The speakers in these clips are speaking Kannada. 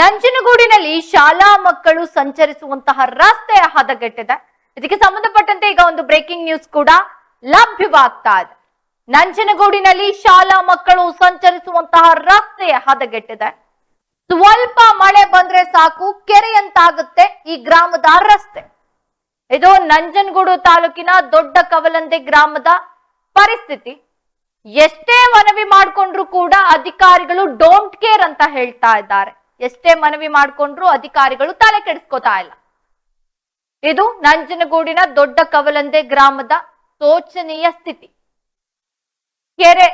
ನಂಜನಗೂಡಿನಲ್ಲಿ ಶಾಲಾ ಮಕ್ಕಳು ಸಂಚರಿಸುವಂತಹ ರಸ್ತೆ ಹದಗೆಟ್ಟಿದೆ. ಇದಕ್ಕೆ ಸಂಬಂಧಪಟ್ಟಂತೆ ಈಗ ಒಂದು ಬ್ರೇಕಿಂಗ್ ನ್ಯೂಸ್ ಕೂಡ ಲಭ್ಯವಾಗ್ತಾ ಇದೆ. ನಂಜನಗೂಡಿನಲ್ಲಿ ಶಾಲಾ ಮಕ್ಕಳು ಸಂಚರಿಸುವಂತಹ ರಸ್ತೆ ಹದಗೆಟ್ಟಿದೆ. ಸ್ವಲ್ಪ ಮಳೆ ಬಂದ್ರೆ ಸಾಕು, ಕೆರೆಯಂತಾಗುತ್ತೆ ಈ ಗ್ರಾಮದ ರಸ್ತೆ. ಇದು ನಂಜನಗೂಡು ತಾಲೂಕಿನ ದೊಡ್ಡ ಕವಲಂದೆ ಗ್ರಾಮದ ಪರಿಸ್ಥಿತಿ. ಎಷ್ಟೇ ಮನವಿ ಮಾಡಿಕೊಂಡ್ರು ಕೂಡ ಅಧಿಕಾರಿಗಳು ಡೋಂಟ್ ಕೇರ್ ಅಂತ ಹೇಳ್ತಾ ಇದ್ದಾರೆ. ಎಷ್ಟೇ ಮನವಿ ಮಾಡಿಕೊಂಡ್ರು ಅಧಿಕಾರಿಗಳು ತಲೆ ಕೆಡಿಸ್ಕೋತಾ ಇಲ್ಲ. ಇದು ನಂಜನಗೂಡಿನ ದೊಡ್ಡ ಕವಲಂದೆ ಗ್ರಾಮದ ಶೋಚನೀಯ ಸ್ಥಿತಿ. ಕೆರೆ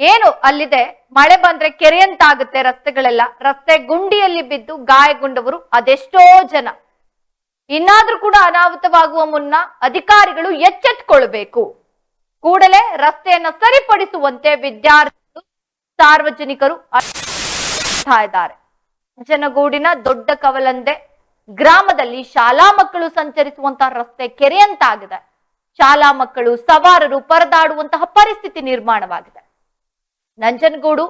ಏನು ಅಲ್ಲಿದೆ? ಮಳೆ ಬಂದ್ರೆ ಕೆರೆಯಂತಾಗುತ್ತೆ ರಸ್ತೆಗಳೆಲ್ಲ. ರಸ್ತೆ ಗುಂಡಿಯಲ್ಲಿ ಬಿದ್ದು ಗಾಯಗೊಂಡವರು ಅದೆಷ್ಟೋ ಜನ. ಇನ್ನಾದ್ರೂ ಕೂಡ ಅನಾಹುತವಾಗುವ ಮುನ್ನ ಅಧಿಕಾರಿಗಳು ಎಚ್ಚೆತ್ಕೊಳ್ಬೇಕು. ಕೂಡಲೇ ರಸ್ತೆಯನ್ನ ಸರಿಪಡಿಸುವಂತೆ ವಿದ್ಯಾರ್ಥಿಗಳು ಸಾರ್ವಜನಿಕರು ಇದ್ದಾರೆ. ಜನಗೂಡಿನ ದೊಡ್ಡ ಕವಲಂದೆ. ಗ್ರಾಮದಲ್ಲಿ ಶಾಲಾ ಮಕ್ಕಳು ಸಂಚರಿಸುವಂತಹ ರಸ್ತೆ ಕೆರೆಯಂತಾಗಿದೆ. ಶಾಲಾ ಮಕ್ಕಳು ಸವಾರರು ಪರದಾಡುವಂತಹ ಪರಿಸ್ಥಿತಿ ನಿರ್ಮಾಣವಾಗಿದೆ. ನಂಜನಗೂಡು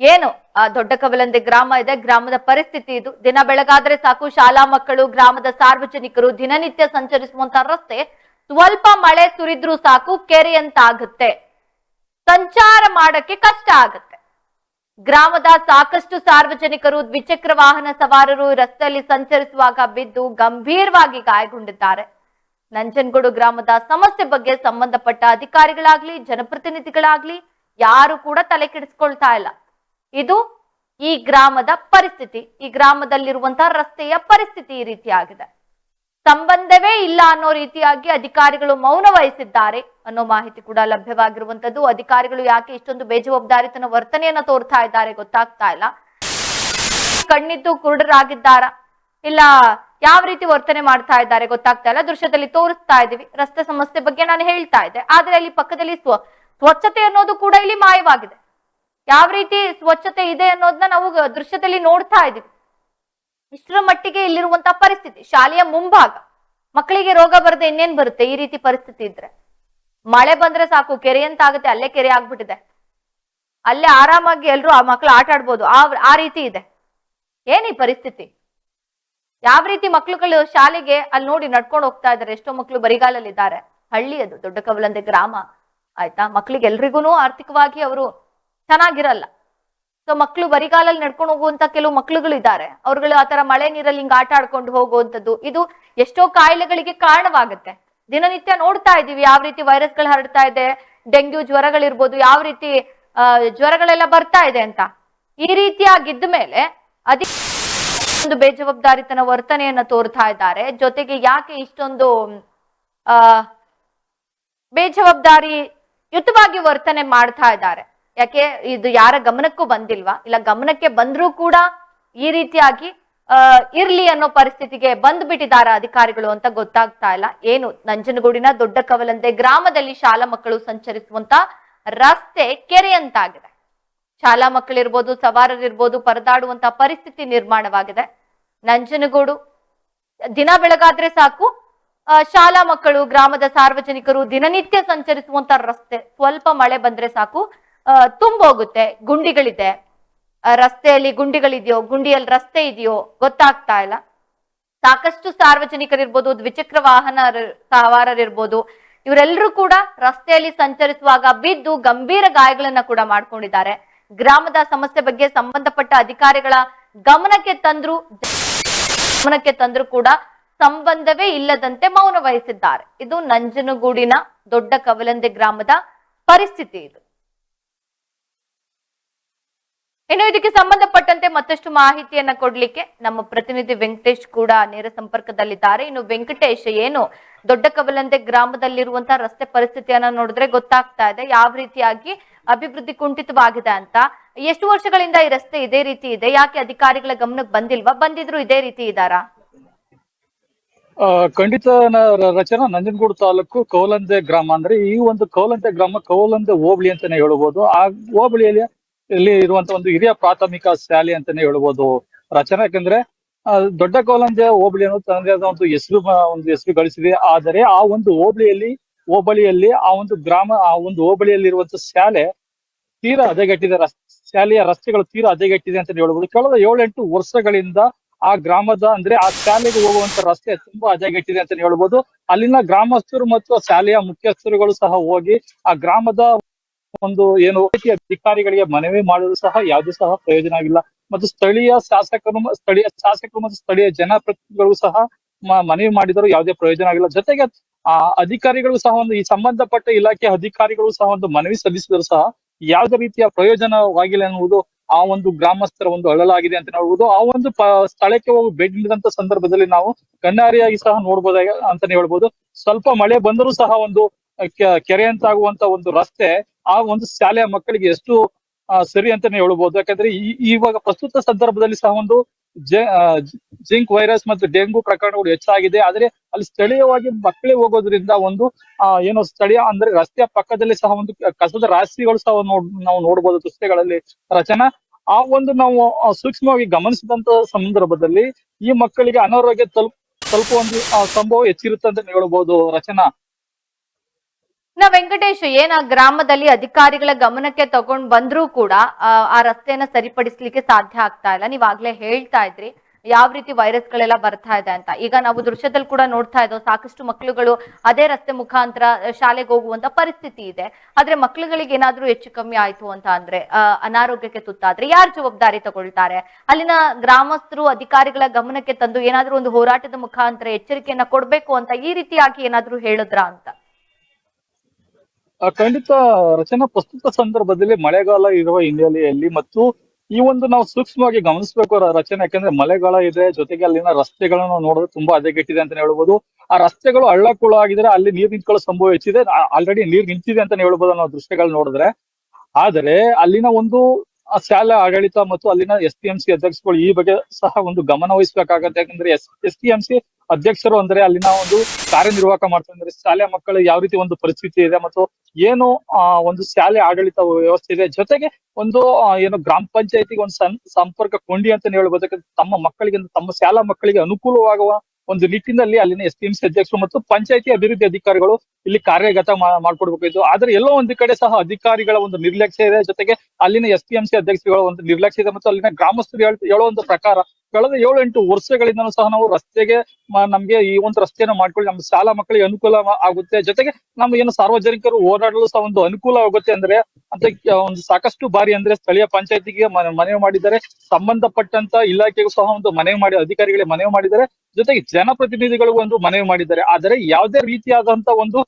ಏನು? ಆ ದೊಡ್ಡ ಕವಲಂದೆ ಗ್ರಾಮ ಇದೆ. ಗ್ರಾಮದ ಪರಿಸ್ಥಿತಿ ಇದು. ದಿನ ಬೆಳಗಾದ್ರೆ ಸಾಕು, ಶಾಲಾ ಮಕ್ಕಳು ಗ್ರಾಮದ ಸಾರ್ವಜನಿಕರು ದಿನನಿತ್ಯ ಸಂಚರಿಸುವಂತಹ ರಸ್ತೆ ಸ್ವಲ್ಪ ಮಳೆ ಸುರಿದ್ರೂ ಸಾಕು, ಕೆರೆಯಂತಾಗುತ್ತೆ. ಸಂಚಾರ ಮಾಡಕ್ಕೆ ಕಷ್ಟ ಆಗುತ್ತೆ. ಗ್ರಾಮದ ಸಾಕಷ್ಟು ಸಾರ್ವಜನಿಕರು ದ್ವಿಚಕ್ರ ವಾಹನ ಸವಾರರು ರಸ್ತೆಯಲ್ಲಿ ಸಂಚರಿಸುವಾಗ ಬಿದ್ದು ಗಂಭೀರವಾಗಿ ಗಾಯಗೊಂಡಿದ್ದಾರೆ. ನಂಜನಗೂಡು ಗ್ರಾಮದ ಸಮಸ್ಯೆ ಬಗ್ಗೆ ಸಂಬಂಧಪಟ್ಟ ಅಧಿಕಾರಿಗಳಾಗ್ಲಿ, ಜನಪ್ರತಿನಿಧಿಗಳಾಗ್ಲಿ ಯಾರು ಕೂಡ ತಲೆ ಕೆಡಿಸ್ಕೊಳ್ತಾ ಇಲ್ಲ. ಇದು ಈ ಗ್ರಾಮದ ಪರಿಸ್ಥಿತಿ. ಈ ಗ್ರಾಮದಲ್ಲಿರುವಂತಹ ರಸ್ತೆಯ ಪರಿಸ್ಥಿತಿ ಈ ರೀತಿಯಾಗಿದೆ. ಸಂಬಂಧವೇ ಇಲ್ಲ ಅನ್ನೋ ರೀತಿಯಾಗಿ ಅಧಿಕಾರಿಗಳು ಮೌನ ವಹಿಸಿದ್ದಾರೆ ಅನ್ನೋ ಮಾಹಿತಿ ಕೂಡ ಲಭ್ಯವಾಗಿರುವಂತದ್ದು ಅಧಿಕಾರಿಗಳು ಯಾಕೆ ಇಷ್ಟೊಂದು ಬೇಜವಾಬ್ದಾರಿತನ ವರ್ತನೆಯನ್ನ ತೋರ್ತಾ ಇದ್ದಾರೆ ಗೊತ್ತಾಗ್ತಾ ಇಲ್ಲ. ಕಣ್ಣಿದ್ದು ಕುರುಡರಾಗಿದ್ದಾರ? ಇಲ್ಲ ಯಾವ ರೀತಿ ವರ್ತನೆ ಮಾಡ್ತಾ ಇದ್ದಾರೆ ಗೊತ್ತಾಗ್ತಾ ಇಲ್ಲ. ದೃಶ್ಯದಲ್ಲಿ ತೋರಿಸ್ತಾ ಇದೀವಿ ರಸ್ತೆ ಸಮಸ್ಯೆ ಬಗ್ಗೆ ನಾನು ಹೇಳ್ತಾ ಇದ್ದೆ. ಆದ್ರೆ ಅಲ್ಲಿ ಪಕ್ಕದಲ್ಲಿ ಸ್ವ, ಸ್ವಚ್ಛತೆ ಅನ್ನೋದು ಕೂಡ ಇಲ್ಲಿ ಮಾಯವಾಗಿದೆ. ಯಾವ ರೀತಿ ಸ್ವಚ್ಛತೆ ಇದೆ ಅನ್ನೋದನ್ನ ನಾವು ದೃಶ್ಯದಲ್ಲಿ ನೋಡ್ತಾ ಇದೀವಿ ಇಷ್ಟರ ಮಟ್ಟಿಗೆ ಇಲ್ಲಿರುವಂತಹ ಪರಿಸ್ಥಿತಿ, ಶಾಲೆಯ ಮುಂಭಾಗ. ಮಕ್ಕಳಿಗೆ ರೋಗ ಬರದೆ ಇನ್ನೇನ್ ಬರುತ್ತೆ? ಈ ರೀತಿ ಪರಿಸ್ಥಿತಿ ಇದ್ರೆ. ಮಳೆ ಬಂದ್ರೆ ಸಾಕು, ಕೆರೆ ಅಂತ ಆಗುತ್ತೆ, ಅಲ್ಲೇ ಕೆರೆ ಆಗ್ಬಿಟ್ಟಿದೆ. ಅಲ್ಲೇ ಆರಾಮಾಗಿ ಎಲ್ರು ಆ ಮಕ್ಳು ಆಟ ಆಡ್ಬೋದು, ಆ ಆ ರೀತಿ ಇದೆ. ಏನ್ ಪರಿಸ್ಥಿತಿ? ಯಾವ ರೀತಿ ಮಕ್ಳುಗಳು ಶಾಲೆಗೆ ಅಲ್ಲಿ ನೋಡಿ ನಡ್ಕೊಂಡು ಹೋಗ್ತಾ ಇದಾರೆ ಎಷ್ಟೋ ಮಕ್ಳು ಬರಿಗಾಲಲ್ಲಿ ಇದ್ದಾರೆ ಹಳ್ಳಿ ಅದು, ದೊಡ್ಡ ಕವಲಂದೆ ಗ್ರಾಮ. ಆಯ್ತಾ? ಮಕ್ಳಿಗೆ ಎಲ್ರಿಗೂ ಆರ್ಥಿಕವಾಗಿ ಅವರು ಚೆನ್ನಾಗಿರಲ್ಲ. ಸೊ ಮಕ್ಕಳು ಬರಿಗಾಲಲ್ಲಿ ನಡ್ಕೊಂಡು ಹೋಗುವಂತ ಕೆಲವು ಮಕ್ಳುಗಳು ಇದ್ದಾರೆ ಅವ್ರುಗಳು ಆತರ ಮಳೆ ನೀರಲ್ಲಿ ಹಿಂಗ್ ಆಟ ಆಡ್ಕೊಂಡು ಹೋಗುವಂಥದ್ದು, ಇದು ಎಷ್ಟೋ ಕಾಯಿಲೆಗಳಿಗೆ ಕಾರಣವಾಗುತ್ತೆ. ದಿನನಿತ್ಯ ನೋಡ್ತಾ ಇದೀವಿ ಯಾವ ರೀತಿ ವೈರಸ್ಗಳು ಹರಡ್ತಾ ಇದೆ, ಡೆಂಗ್ಯೂ ಜ್ವರಗಳಿರ್ಬೋದು, ಯಾವ ರೀತಿ ಜ್ವರಗಳೆಲ್ಲ ಬರ್ತಾ ಇದೆ ಅಂತ. ಈ ರೀತಿಯಾಗಿದ್ದ ಮೇಲೆ ಅದೇ ಒಂದು ಬೇಜವಾಬ್ದಾರಿತನ ವರ್ತನೆಯನ್ನ ತೋರ್ತಾ ಇದ್ದಾರೆ. ಜೊತೆಗೆ ಯಾಕೆ ಇಷ್ಟೊಂದು, ಆ, ಬೇಜವಾಬ್ದಾರಿ ಯುತವಾಗಿ ವರ್ತನೆ ಮಾಡ್ತಾ ಇದ್ದಾರೆ? ಯಾಕೆ ಇದು ಯಾರ ಗಮನಕ್ಕೂ ಬಂದಿಲ್ವಾ? ಇಲ್ಲ ಗಮನಕ್ಕೆ ಬಂದ್ರೂ ಕೂಡ ಈ ರೀತಿಯಾಗಿ ಇರ್ಲಿ ಅನ್ನೋ ಪರಿಸ್ಥಿತಿಗೆ ಬಂದ್ಬಿಟ್ಟಿದ್ದಾರೆ ಅಧಿಕಾರಿಗಳು ಅಂತ ಗೊತ್ತಾಗ್ತಾ ಇಲ್ಲ. ಏನು, ನಂಜನಗೂಡಿನ ದೊಡ್ಡ ಕವಲಂದೆ ಗ್ರಾಮದಲ್ಲಿ ಶಾಲಾ ಮಕ್ಕಳು ಸಂಚರಿಸುವಂತ ರಸ್ತೆ ಕೆರೆಯಂತಾಗಿದೆ. ಶಾಲಾ ಮಕ್ಕಳಿರ್ಬೋದು, ಸವಾರರಿರ್ಬೋದು, ಪರದಾಡುವಂತ ಪರಿಸ್ಥಿತಿ ನಿರ್ಮಾಣವಾಗಿದೆ. ನಂಜನಗೂಡು, ದಿನ ಬೆಳಗಾದ್ರೆ ಸಾಕು ಶಾಲಾ ಮಕ್ಕಳು, ಗ್ರಾಮದ ಸಾರ್ವಜನಿಕರು ದಿನನಿತ್ಯ ಸಂಚರಿಸುವಂತ ರಸ್ತೆ, ಸ್ವಲ್ಪ ಮಳೆ ಬಂದ್ರೆ ಸಾಕು. ತುಂಬೋಗುತ್ತೆ, ಗುಂಡಿಗಳಿದೆ. ರಸ್ತೆಯಲ್ಲಿ ಗುಂಡಿಗಳಿದೆಯೋ, ಗುಂಡಿಯಲ್ಲಿ ರಸ್ತೆ ಇದೆಯೋ, ಗೊತ್ತಾಗ್ತಾ ಇಲ್ಲ. ಸಾಕಷ್ಟು ಸಾರ್ವಜನಿಕರಿರ್ಬೋದು, ದ್ವಿಚಕ್ರ ವಾಹನ ಸವಾರರಿರ್ಬೋದು, ಇವರೆಲ್ಲರೂ ಕೂಡ ರಸ್ತೆಯಲ್ಲಿ ಸಂಚರಿಸುವಾಗ ಬಿದ್ದು ಗಂಭೀರ ಗಾಯಗಳನ್ನ ಕೂಡ ಮಾಡ್ಕೊಂಡಿದ್ದಾರೆ. ಗ್ರಾಮದ ಸಮಸ್ಯೆ ಬಗ್ಗೆ ಸಂಬಂಧಪಟ್ಟ ಅಧಿಕಾರಿಗಳ ಗಮನಕ್ಕೆ ತಂದ್ರು ಗಮನಕ್ಕೆ ತಂದ್ರು ಕೂಡ ಸಂಬಂಧವೇ ಇಲ್ಲದಂತೆ ಮೌನ ವಹಿಸಿದ್ದಾರೆ. ಇದು ನಂಜನಗೂಡಿನ ದೊಡ್ಡ ಕವಲಂದೆ ಗ್ರಾಮದ ಪರಿಸ್ಥಿತಿ ಇದು. ಇನ್ನು ಇದಕ್ಕೆ ಸಂಬಂಧಪಟ್ಟಂತೆ ಮತ್ತಷ್ಟು ಮಾಹಿತಿಯನ್ನ ಕೊಡ್ಲಿಕ್ಕೆ ನಮ್ಮ ಪ್ರತಿನಿಧಿ ವೆಂಕಟೇಶ್ ಕೂಡ ನೇರ ಸಂಪರ್ಕದಲ್ಲಿದ್ದಾರೆ. ಇನ್ನು ವೆಂಕಟೇಶ್, ಏನು ದೊಡ್ಡ ಕವಲಂದೆ ಗ್ರಾಮದಲ್ಲಿರುವಂತಹ ರಸ್ತೆ ಪರಿಸ್ಥಿತಿಯನ್ನ ನೋಡಿದ್ರೆ ಗೊತ್ತಾಗ್ತಾ ಇದೆ. ಯಾವ ರೀತಿಯಾಗಿ ಅಭಿವೃದ್ಧಿ ಕುಂಠಿತವಾಗಿದೆ ಅಂತ. ಎಷ್ಟು ವರ್ಷಗಳಿಂದ ಈ ರಸ್ತೆ ಇದೇ ರೀತಿ ಇದೆ? ಯಾಕೆ ಅಧಿಕಾರಿಗಳ ಗಮನಕ್ಕೆ ಬಂದಿಲ್ವಾ? ಬಂದಿದ್ರು ಇದೇ ರೀತಿ ಇದಾರಾ ಖಂಡಿತ ರಚನಾ ನಂಜನಗೂಡು ತಾಲೂಕು ಕೌಲಂದೆ ಗ್ರಾಮ. ಅಂದ್ರೆ ಈ ಒಂದು ಕೌಲಂದೆ ಗ್ರಾಮ ಕೌಲಂದೆ ಹೋಬಳಿ ಅಂತಾನೆ ಹೇಳ್ಬೋದು. ಆ ಹೋಬಳಿಯಲ್ಲಿ ಇಲ್ಲಿ ಇರುವಂತ ಒಂದು ಹಿರಿಯ ಪ್ರಾಥಮಿಕ ಶಾಲೆ ಅಂತಾನೆ ಹೇಳ್ಬೋದು. ರಚನೆ ಯಾಕಂದ್ರೆ ದೊಡ್ಡ ಕೋಲಂಜೆ ಹೋಬಳಿ ಅನ್ನೋದು ತನ್ನದೇ ಆದ ಒಂದು ಹೆಸರು ಒಂದು ಹೆಸರು ಗಳಿಸಿದೆ. ಆದರೆ ಆ ಒಂದು ಹೋಬಳಿಯಲ್ಲಿ ಹೋಬಳಿಯಲ್ಲಿ ಆ ಒಂದು ಗ್ರಾಮ, ಆ ಒಂದು ಹೋಬಳಿಯಲ್ಲಿ ಇರುವಂತ ಶಾಲೆ ತೀರಾ ಹದಗೆಟ್ಟಿದೆ. ಶಾಲೆಯ ರಸ್ತೆಗಳು ತೀರಾ ಹದಗೆಟ್ಟಿದೆ ಅಂತ ಹೇಳ್ಬೋದು. ಕಳೆದ ಏಳೆಂಟು ವರ್ಷಗಳಿಂದ ಆ ಗ್ರಾಮದ, ಅಂದ್ರೆ ಆ ಶಾಲೆಗೆ ಹೋಗುವಂತ ರಸ್ತೆ ತುಂಬಾ ಹದಗೆಟ್ಟಿದೆ ಅಂತ ಹೇಳ್ಬೋದು. ಅಲ್ಲಿನ ಗ್ರಾಮಸ್ಥರು ಮತ್ತು ಶಾಲೆಯ ಮುಖ್ಯಸ್ಥರುಗಳು ಸಹ ಹೋಗಿ ಆ ಗ್ರಾಮದ ಒಂದು ಏನು ಅಧಿಕಾರಿಗಳಿಗೆ ಮನವಿ ಮಾಡಲು ಸಹ ಯಾವುದೇ ಸಹ ಪ್ರಯೋಜನ ಆಗಿಲ್ಲ. ಮತ್ತು ಸ್ಥಳೀಯ ಶಾಸಕರು ಸ್ಥಳೀಯ ಶಾಸಕರು ಮತ್ತು ಸ್ಥಳೀಯ ಜನಪ್ರತಿನಿಧಿಗಳು ಸಹ ಮನವಿ ಮಾಡಿದರೂ ಯಾವುದೇ ಪ್ರಯೋಜನ ಆಗಿಲ್ಲ. ಜೊತೆಗೆ, ಆ, ಅಧಿಕಾರಿಗಳು ಸಹ ಒಂದು ಈ ಸಂಬಂಧಪಟ್ಟ ಇಲಾಖೆ ಅಧಿಕಾರಿಗಳು ಸಹ ಒಂದು ಮನವಿ ಸಲ್ಲಿಸಿದರೂ ಸಹ ಯಾವುದೇ ರೀತಿಯ ಪ್ರಯೋಜನವಾಗಿಲ್ಲ ಎನ್ನುವುದು ಆ ಒಂದು ಗ್ರಾಮಸ್ಥರ ಒಂದು ಅಳಲಾಗಿದೆ ಅಂತ ಹೇಳ್ಬೋದು. ಆ ಒಂದು ಸ್ಥಳಕ್ಕೆ ಹೋಗಿ ಭೇಟಿ ನೀಡಿದಂತ ಸಂದರ್ಭದಲ್ಲಿ ನಾವು ಕಣ್ಣಾರಿಯಾಗಿ ಸಹ ನೋಡ್ಬೋದಾಗ ಅಂತಾನೆ ಹೇಳ್ಬೋದು. ಸ್ವಲ್ಪ ಮಳೆ ಬಂದರೂ ಸಹ ಒಂದು ಕೆರೆಯಂತಾಗುವಂತ ಒಂದು ರಸ್ತೆ ಆ ಒಂದು ಶಾಲೆಯ ಮಕ್ಕಳಿಗೆ ಎಷ್ಟು ಸರಿ ಅಂತಾನೆ ಹೇಳ್ಬೋದು. ಯಾಕಂದ್ರೆ ಇವಾಗ ಪ್ರಸ್ತುತ ಸಂದರ್ಭದಲ್ಲಿ ಸಹ ಒಂದು ಜಿಂಕ್ ವೈರಸ್ ಮತ್ತು ಡೆಂಗು ಪ್ರಕರಣಗಳು ಹೆಚ್ಚಾಗಿದೆ. ಆದ್ರೆ ಅಲ್ಲಿ ಸ್ಥಳೀಯವಾಗಿ ಮಕ್ಕಳೇ ಹೋಗೋದ್ರಿಂದ ಒಂದು ಏನೋ ಸ್ಥಳೀಯ ಅಂದ್ರೆ ರಸ್ತೆಯ ಪಕ್ಕದಲ್ಲಿ ಸಹ ಒಂದು ಕಸದ ರಾಶಿಗಳು ಸಹ ನೋಡ್, ನಾವು ನೋಡ್ಬೋದು ರಸ್ತೆಗಳಲ್ಲಿ ರಚನಾ. ಆ ಒಂದು ನಾವು ಸೂಕ್ಷ್ಮವಾಗಿ ಗಮನಿಸಿದಂತ ಸಂದರ್ಭದಲ್ಲಿ ಈ ಮಕ್ಕಳಿಗೆ ಅನಾರೋಗ್ಯ ತಲುಪ, ತಲುಪುವ ಒಂದು ಸಂಭವ ಹೆಚ್ಚಿರುತ್ತೆ ಅಂತ ಹೇಳ್ಬೋದು ರಚನಾ. ನಾ ವೆಂಕಟೇಶ್ ಏನ ಗ್ರಾಮದಲ್ಲಿ ಅಧಿಕಾರಿಗಳ ಗಮನಕ್ಕೆ ತಗೊಂಡ್ ಬಂದ್ರೂ ಕೂಡ ಆ, ರಸ್ತೆಯನ್ನ ಸರಿಪಡಿಸ್ಲಿಕ್ಕೆ ಸಾಧ್ಯ ಆಗ್ತಾ ಇಲ್ಲ. ನೀವಾಗ್ಲೇ ಹೇಳ್ತಾ ಇದ್ರಿ ಯಾವ ರೀತಿ ವೈರಸ್ ಗಳೆಲ್ಲ ಬರ್ತಾ ಇದೆ ಅಂತ. ಈಗ ನಾವು ದೃಶ್ಯದಲ್ಲಿ ಕೂಡ ನೋಡ್ತಾ ಇದ್ದೋ ಸಾಕಷ್ಟು ಮಕ್ಕಳುಗಳು ಅದೇ ರಸ್ತೆ ಮುಖಾಂತರ ಶಾಲೆಗೆ ಹೋಗುವಂತ ಪರಿಸ್ಥಿತಿ ಇದೆ. ಆದ್ರೆ ಮಕ್ಕಳುಗಳಿಗೆ ಏನಾದ್ರೂ ಹೆಚ್ಚು ಕಮ್ಮಿ ಆಯ್ತು ಅಂತ ಅಂದ್ರೆ ಅನಾರೋಗ್ಯಕ್ಕೆ ತುತ್ತಾದ್ರೆ ಯಾರು ಜವಾಬ್ದಾರಿ ತಗೊಳ್ತಾರೆ? ಅಲ್ಲಿನ ಗ್ರಾಮಸ್ಥರು ಅಧಿಕಾರಿಗಳ ಗಮನಕ್ಕೆ ತಂದು ಏನಾದ್ರೂ ಒಂದು ಹೋರಾಟದ ಮುಖಾಂತರ ಎಚ್ಚರಿಕೆಯನ್ನ ಕೊಡ್ಬೇಕು ಅಂತ ಈ ರೀತಿಯಾಗಿ ಏನಾದ್ರೂ ಹೇಳಿದ್ರ ಅಂತ? ಖಂಡಿತ ರಚನಾ ಪ್ರಸ್ತುತ ಸಂದರ್ಭದಲ್ಲಿ ಮಳೆಗಾಲ ಇರುವ ಹಿನ್ನೆಲೆಯಲ್ಲಿ ಮತ್ತು ಈ ಒಂದು ನಾವು ಸೂಕ್ಷ್ಮವಾಗಿ ಗಮನಿಸಬೇಕು ರಚನೆ. ಯಾಕಂದ್ರೆ ಮಳೆಗಾಲ ಇದೆ, ಜೊತೆಗೆ ಅಲ್ಲಿನ ರಸ್ತೆಗಳನ್ನು ನೋಡಿದ್ರೆ ತುಂಬಾ ಹದಗೆಟ್ಟಿದೆ ಅಂತ ಹೇಳ್ಬೋದು. ಆ ರಸ್ತೆಗಳು ಹಳ್ಳ ಕುಳ ಆಗಿದ್ರೆ ಅಲ್ಲಿ ನೀರು ನಿಂತ್ಕೊಳ್ಳೋ ಸಂಭವ ಹೆಚ್ಚಿದೆ. ಆಲ್ರೆಡಿ ನೀರ್ ನಿಂತಿದೆ ಅಂತ ಹೇಳ್ಬೋದು ಅನ್ನೋ ದೃಶ್ಯಗಳು ನೋಡಿದ್ರೆ. ಆದರೆ ಅಲ್ಲಿನ ಒಂದು ಶಾಲೆ ಆಡಳಿತ ಮತ್ತು ಅಲ್ಲಿನ ಎಸ್ ಟಿ ಎಂ ಸಿ ಅಧ್ಯಕ್ಷಗಳು ಈ ಬಗ್ಗೆ ಸಹ ಒಂದು ಗಮನ ವಹಿಸಬೇಕಾಗತ್ತೆ. ಯಾಕಂದ್ರೆ S S T M C ಅಧ್ಯಕ್ಷರು ಅಂದ್ರೆ ಅಲ್ಲಿನ ಒಂದು ಕಾರ್ಯನಿರ್ವಾಹಕ ಮಾಡ್ತಾರೆ. ಅಂದ್ರೆ ಶಾಲೆ ಮಕ್ಕಳು ಯಾವ ರೀತಿ ಒಂದು ಪರಿಸ್ಥಿತಿ ಇದೆ ಮತ್ತು ಏನು, ಆ, ಒಂದು ಶಾಲೆ ಆಡಳಿತ ವ್ಯವಸ್ಥೆ ಇದೆ. ಜೊತೆಗೆ ಒಂದು ಏನು ಗ್ರಾಮ ಪಂಚಾಯತಿಗೆ ಒಂದು ಸಂಪರ್ಕ ಕೊಂಡಿ ಅಂತ ಹೇಳ್ಬೋದು ತಮ್ಮ ಮಕ್ಕಳಿಗೆ, ತಮ್ಮ ಶಾಲಾ ಮಕ್ಕಳಿಗೆ ಅನುಕೂಲವಾಗುವ ಒಂದು ನಿಟ್ಟಿನಲ್ಲಿ ಅಲ್ಲಿನ ಎಸ್ ಟಿ ಅಧ್ಯಕ್ಷರು ಮತ್ತು ಪಂಚಾಯತಿ ಅಭಿವೃದ್ಧಿ ಅಧಿಕಾರಿಗಳು ಇಲ್ಲಿ ಕಾರ್ಯಗತ ಮಾಡ್ಕೊಡ್ಬೇಕಾಯ್ತು ಆದ್ರೆ ಎಲ್ಲೋ ಒಂದು ಕಡೆ ಸಹ ಅಧಿಕಾರಿಗಳ ಒಂದು ನಿರ್ಲಕ್ಷ್ಯ ಇದೆ. ಜೊತೆಗೆ ಅಲ್ಲಿನ ಎಸ್ ಟಿ ಎಂ ಸಿ ಅಧ್ಯಕ್ಷರುಗಳ ಒಂದು ನಿರ್ಲಕ್ಷ್ಯ ಇದೆ ಮತ್ತು ಅಲ್ಲಿನ ಗ್ರಾಮಸ್ಥರು ಹೇಳೋ ಒಂದು ಪ್ರಕಾರ ಕಳೆದ ಏಳು ಎಂಟು ವರ್ಷಗಳಿಂದನೂ ಸಹ ನಾವು ರಸ್ತೆಗೆ ನಮ್ಗೆ ಈ ಒಂದು ರಸ್ತೆಯನ್ನು ಮಾಡ್ಕೊಳ್ಳಿ, ನಮ್ಮ ಶಾಲಾ ಮಕ್ಕಳಿಗೆ ಅನುಕೂಲ ಆಗುತ್ತೆ. ಜೊತೆಗೆ ನಮ್ಗೆ ಏನು ಸಾರ್ವಜನಿಕರು ಓಡಾಡಲು ಸಹ ಒಂದು ಅನುಕೂಲ ಆಗುತ್ತೆ ಅಂದ್ರೆ, ಅಂತ ಒಂದು ಸಾಕಷ್ಟು ಬಾರಿ ಅಂದ್ರೆ ಸ್ಥಳೀಯ ಪಂಚಾಯತಿಗೆ ಮನವಿ ಮಾಡಿದ್ದಾರೆ. ಸಂಬಂಧಪಟ್ಟಂತ ಇಲಾಖೆಗೂ ಸಹ ಒಂದು ಮನವಿ ಮಾಡಿ, ಅಧಿಕಾರಿಗಳಿಗೆ ಮನವಿ ಮಾಡಿದ್ದಾರೆ. ಜೊತೆಗೆ ಜನಪ್ರತಿನಿಧಿಗಳಿಗೂ ಒಂದು ಮನವಿ ಮಾಡಿದ್ದಾರೆ. ಆದರೆ ಯಾವುದೇ ರೀತಿಯಾದಂತ ಒಂದು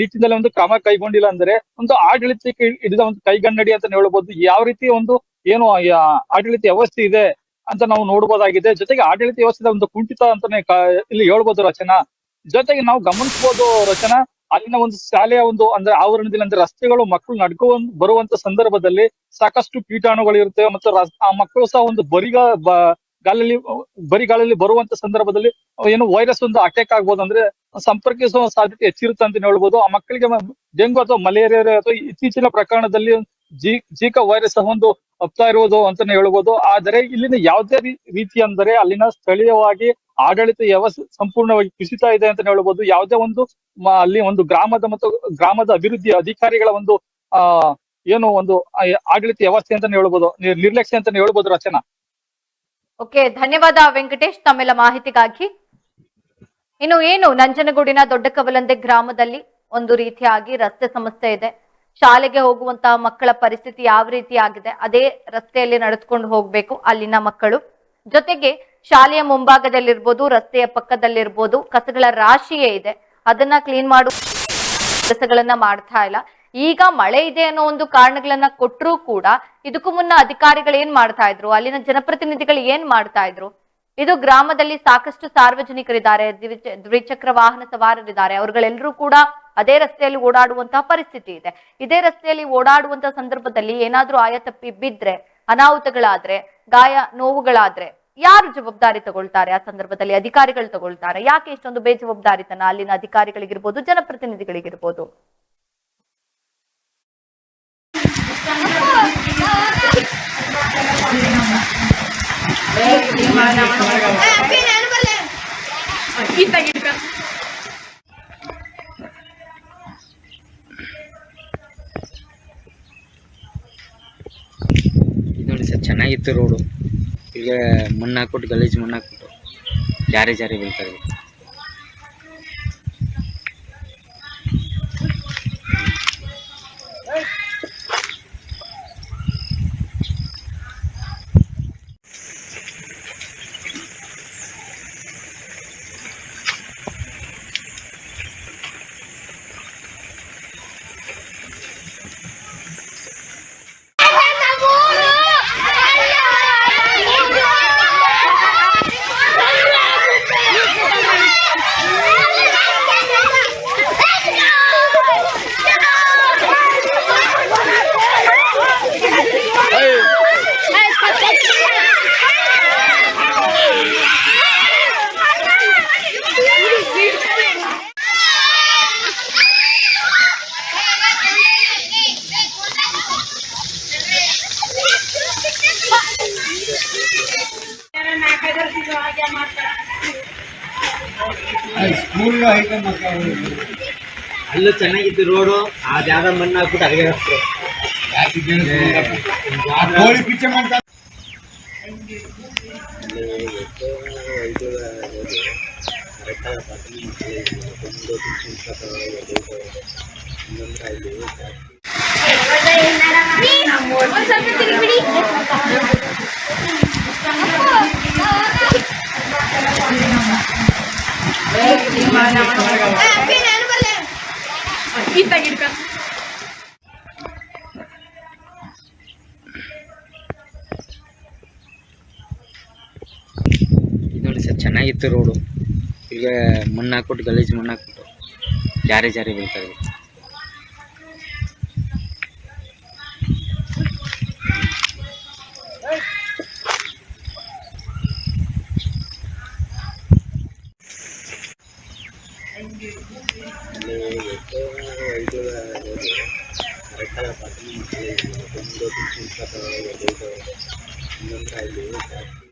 ನಿಟ್ಟಿನಲ್ಲಿ ಒಂದು ಕ್ರಮ ಕೈಗೊಂಡಿಲ್ಲ ಅಂದ್ರೆ, ಒಂದು ಆಡಳಿತಕ್ಕೆ ಹಿಡಿದ ಒಂದು ಕೈಗನ್ನಡಿ ಅಂತ ಹೇಳ್ಬೋದು. ಯಾವ ರೀತಿ ಒಂದು ಏನು ಆಡಳಿತ ವ್ಯವಸ್ಥೆ ಇದೆ ಅಂತ ನಾವು ನೋಡಬಹುದಾಗಿದೆ ಜೊತೆಗೆ ಆಡಳಿತ ವ್ಯವಸ್ಥೆ ಒಂದು ಕುಂಠಿತ ಅಂತಾನೆ ಇಲ್ಲಿ ಹೇಳ್ಬೋದು ರಚನಾ. ಜೊತೆಗೆ ನಾವು ಗಮನಿಸಬಹುದು ರಚನಾ, ಅಲ್ಲಿನ ಒಂದು ಶಾಲೆಯ ಒಂದು ಅಂದ್ರೆ ಆವರಣದಲ್ಲಿ ಅಂದ್ರೆ ರಸ್ತೆಗಳು ಮಕ್ಕಳು ನಡ್ಕೊಂಡು ಬರುವಂತ ಸಂದರ್ಭದಲ್ಲಿ ಸಾಕಷ್ಟು ಕೀಟಾಣುಗಳು ಇರುತ್ತೆ ಮತ್ತು ಆ ಮಕ್ಕಳು ಸಹ ಒಂದು ಬರಿಗ ಗಾಲಲ್ಲಿ, ಬರಿಗಾಲಲ್ಲಿ ಬರುವಂತ ಸಂದರ್ಭದಲ್ಲಿ ಏನು ವೈರಸ್ ಒಂದು ಅಟ್ಯಾಕ್ ಆಗ್ಬೋದು ಅಂದ್ರೆ ಸಂಪರ್ಕಿಸುವ ಸಾಧ್ಯತೆ ಹೆಚ್ಚಿರುತ್ತೆ ಅಂತ ಹೇಳ್ಬೋದು. ಆ ಮಕ್ಕಳಿಗೆ ಡೆಂಗು ಅಥವಾ ಮಲೇರಿಯಾ ಅಥವಾ ಇತ್ತೀಚಿನ ಪ್ರಕರಣದಲ್ಲಿ ಜಿ, ಜೀಕಾ ವೈರಸ್ ಒಂದು ಹಬ್ತಾ ಇರುವುದು ಅಂತಾನೆ ಹೇಳ್ಬೋದು. ಆದರೆ ಇಲ್ಲಿನ ಯಾವುದೇ ರೀತಿ ಅಂದರೆ ಅಲ್ಲಿನ ಸ್ಥಳೀಯವಾಗಿ ಆಡಳಿತ ವ್ಯವಸ್ಥೆ ಸಂಪೂರ್ಣವಾಗಿ ಕುಸಿತ ಇದೆ ಅಂತ ಹೇಳ್ಬೋದು. ಯಾವುದೇ ಒಂದು ಅಲ್ಲಿ ಒಂದು ಗ್ರಾಮದ ಮತ್ತು ಗ್ರಾಮದ ಅಭಿವೃದ್ಧಿ ಅಧಿಕಾರಿಗಳ ಒಂದು, ಆ, ಏನು ಒಂದು ಆಡಳಿತ ವ್ಯವಸ್ಥೆ ಅಂತಾನೆ ಹೇಳ್ಬೋದು. ನಿರ್- ನಿರ್ಲಕ್ಷ್ಯ ಅಂತಾನೆ ಹೇಳ್ಬೋದು ರಚನಾ. ಓಕೆ, ಧನ್ಯವಾದ ವೆಂಕಟೇಶ್ ತಮ್ಮೆಲ್ಲ ಮಾಹಿತಿಗಾಗಿ. ಇನ್ನು ಏನು, ನಂಜನಗೂಡಿನ ದೊಡ್ಡ ಕವಲಂದೆ ಗ್ರಾಮದಲ್ಲಿ ಒಂದು ರೀತಿಯಾಗಿ ರಸ್ತೆ ಸಮಸ್ಯೆ ಇದೆ. ಶಾಲೆಗೆ ಹೋಗುವಂತಹ ಮಕ್ಕಳ ಪರಿಸ್ಥಿತಿ ಯಾವ ರೀತಿ ಆಗಿದೆ, ಅದೇ ರಸ್ತೆಯಲ್ಲಿ ನಡೆದುಕೊಂಡು ಹೋಗ್ಬೇಕು ಅಲ್ಲಿನ ಮಕ್ಕಳು. ಜೊತೆಗೆ ಶಾಲೆಯ ಮುಂಭಾಗದಲ್ಲಿರ್ಬೋದು, ರಸ್ತೆಯ ಪಕ್ಕದಲ್ಲಿರ್ಬೋದು, ಕಸಗಳ ರಾಶಿಯೇ ಇದೆ. ಅದನ್ನ ಕ್ಲೀನ್ ಮಾಡುವ ಕೆಲಸಗಳನ್ನ ಮಾಡ್ತಾ ಇಲ್ಲ. ಈಗ ಮಳೆ ಇದೆ ಅನ್ನೋ ಒಂದು ಕಾರಣಗಳನ್ನ ಕೊಟ್ಟರೂ ಕೂಡ ಇದಕ್ಕೂ ಮುನ್ನ ಅಧಿಕಾರಿಗಳು ಏನ್ ಮಾಡ್ತಾ ಇದ್ರು? ಅಲ್ಲಿನ ಜನಪ್ರತಿನಿಧಿಗಳು ಏನ್ ಮಾಡ್ತಾ ಇದ್ರು? ಇದು ಗ್ರಾಮದಲ್ಲಿ ಸಾಕಷ್ಟು ಸಾರ್ವಜನಿಕರಿದ್ದಾರೆ, ದ್ವಿಚ- ದ್ವಿಚಕ್ರ ವಾಹನ ಸವಾರರಿದ್ದಾರೆ. ಅವರುಗಳೆಲ್ಲರೂ ಕೂಡ ಅದೇ ರಸ್ತೆಯಲ್ಲಿ ಓಡಾಡುವಂತಹ ಪರಿಸ್ಥಿತಿ ಇದೆ. ಇದೇ ರಸ್ತೆಯಲ್ಲಿ ಓಡಾಡುವಂತಹ ಸಂದರ್ಭದಲ್ಲಿ ಏನಾದ್ರೂ ಆಯ ತಪ್ಪಿ ಬಿದ್ರೆ ಅನಾಹುತಗಳಾದ್ರೆ ಗಾಯ ನೋವುಗಳಾದ್ರೆ ಯಾರು ಜವಾಬ್ದಾರಿ ತಗೊಳ್ತಾರೆ ಆ ಸಂದರ್ಭದಲ್ಲಿ? ಅಧಿಕಾರಿಗಳು ತಗೊಳ್ತಾರೆ. ಯಾಕೆ ಇಷ್ಟೊಂದು ಬೇಜವಾಬ್ದಾರಿತನ? ಅಲ್ಲಿನ ಅಧಿಕಾರಿಗಳಿಗಿರ್ಬೋದು ಜನಪ್ರತಿನಿಧಿಗಳಿಗಿರ್ಬೋದು. ಚೆನ್ನಾಗಿತ್ತು ರೋಡು. ಈಗ ಮಣ್ಣು ಹಾಕ್ಬಿಟ್ಟು ಗಲೀಜು ಮಣ್ಣು ಹಾಕ್ಬಿಟ್ಟು ಜಾರಿ ಜಾರಿ ಬೀಳ್ತಾ ಅಲ್ಲೂ ಚೆನ್ನಾಗಿತ್ತು ರೋಡು ಆ ಜಾಗ ಮಣ್ಣು ಹಾಕ್ಬಿಟ್ಟು ಅಲ್ಲಿಗೆ ಕೋಳಿ ಪಿಚ್ಚೆ ರೋಡು ಈಗ ಮಣ್ಣು ಹಾಕ್ಬಿಟ್ಟು ಗಲೀಜು ಮಣ್ಣು ಹಾಕ್ಬಿಟ್ಟು ಜಾರಿ ಜಾರಿ ಬೀಳ್ತಾ ಇದೆ ಇದು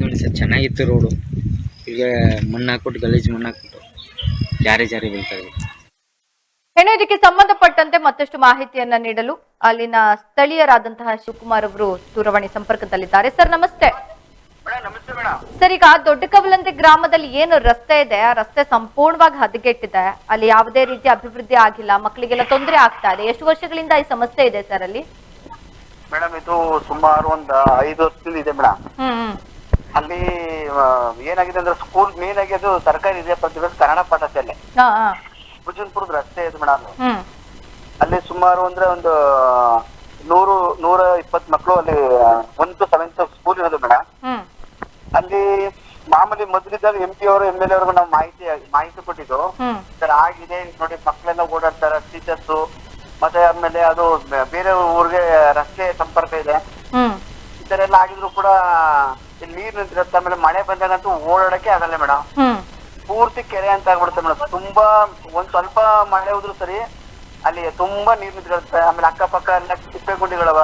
ನೋಡಿ ಸರ್ ಚೆನ್ನಾಗಿತ್ತು ರೋಡು. ಈಗ ಮಣ್ಣು ಹಾಕ್ಬಿಟ್ಟು ಗಲೀಜು ಮಣ್ಣು ಹಾಕ್ಬಿಟ್ಟು ಜಾರಿ ಜಾರಿ ಬೀಳ್ತಾ ಇದೆ. ಇನ್ನು ಇದಕ್ಕೆ ಸಂಬಂಧಪಟ್ಟಂತೆ ಮತ್ತಷ್ಟು ಮಾಹಿತಿಯನ್ನ ನೀಡಲು ಅಲ್ಲಿನ ಸ್ಥಳೀಯರಾದಂತಹ ಶಿವಕುಮಾರ್ ಅವರು ದೂರವಾಣಿ ಸಂಪರ್ಕದಲ್ಲಿದ್ದಾರೆ. ಸರ್ ನಮಸ್ತೆ. ಸರ್ ಈಗ ದೊಡ್ಡ ಕವಲಂತಿ ಗ್ರಾಮದಲ್ಲಿ ಏನು ರಸ್ತೆ ಇದೆ? ಆ ರಸ್ತೆ ಸಂಪೂರ್ಣವಾಗಿ ಹದಗೆಟ್ಟಿದೆ. ಅಲ್ಲಿ ಯಾವುದೇ ರೀತಿ ಅಭಿವೃದ್ಧಿ ಆಗಿಲ್ಲ. ಮಕ್ಕಳಿಗೆಲ್ಲ ತೊಂದರೆ ಆಗ್ತಾ ಇದೆ. ಎಷ್ಟು ವರ್ಷಗಳಿಂದ ಈ ಸಮಸ್ಯೆ ಇದೆ ಸರ್ ಅಲ್ಲಿ? ಮೇಡಮ್ ಇದು ಸುಮಾರು ಒಂದ್ ಐದು ವರ್ಷದಿಂದ ಇದೆ ಮೇಡಮ್ ಅಲ್ಲಿ ಏನಾಗಿದೆ ಅಂದ್ರೆ ಸ್ಕೂಲ್ ಮೇನ್ ಆಗಿ ಅದು ಸರ್ಕಾರಿ ಇದೆ ಪ್ರತಿಭೆ ಕನ್ನಡ ಪಾಠಶಾಲೆ ಭುಜನ್ಪುರದ ರಸ್ತೆ ಇದೆ ಮೇಡಮ್ ಅಲ್ಲಿ ಸುಮಾರು ಅಂದ್ರೆ ಒಂದು ನೂರು ನೂರ ಇಪ್ಪತ್ ಮಕ್ಕಳು ಅಲ್ಲಿ ಒನ್ ಟು ಸೆವೆಂತ್ ಸ್ಕೂಲ್ ಇರೋದು ಮೇಡಮ್ ಅಲ್ಲಿ ಮಾಮೂಲಿ ಮೊದಲಿದ್ದಾಗ ಎಂ ಪಿ ಅವರು ಎಂ ಎಲ್ ಅವ್ರಿಗೂ ನಾವು ಮಾಹಿತಿ ಮಾಹಿತಿ ಕೊಟ್ಟಿದ್ದು. ಸರ್ ಆಗಿದೆ ನೋಡಿ ಮಕ್ಕಳೆಲ್ಲ ಓಡಾಡ್ತಾರೆ ಟೀಚರ್ಸ್ ಮತ್ತೆ ಆಮೇಲೆ ಅದು ಬೇರೆ ಊರಿಗೆ ರಸ್ತೆ ಸಂಪರ್ಕ ಇದೆ. ಈ ತರ ಎಲ್ಲ ಆಗಿದ್ರು ಕೂಡ ನೀರ್ ನಿಂತಿರುತ್ತೆ ಆಮೇಲೆ ಮಳೆ ಬಂದಾಗಂತೂ ಓಡಾಡಕ್ಕೆ ಆಗಲ್ಲ ಮೇಡಮ್ ಪೂರ್ತಿ ಕೆರೆ ಅಂತ ಆಗ್ಬಿಡುತ್ತೆ ಮೇಡಮ್ ತುಂಬಾ ಒಂದ್ ಸ್ವಲ್ಪ ಮಳೆ ಹೋದ್ರು ಸರಿ ಅಲ್ಲಿ ತುಂಬಾ ನೀರ್ ನಿಂತಿರುತ್ತೆ ಆಮೇಲೆ ಅಕ್ಕಪಕ್ಕ ಎಲ್ಲ ತಿಪ್ಪೆ ಗುಂಡಿಗಳವ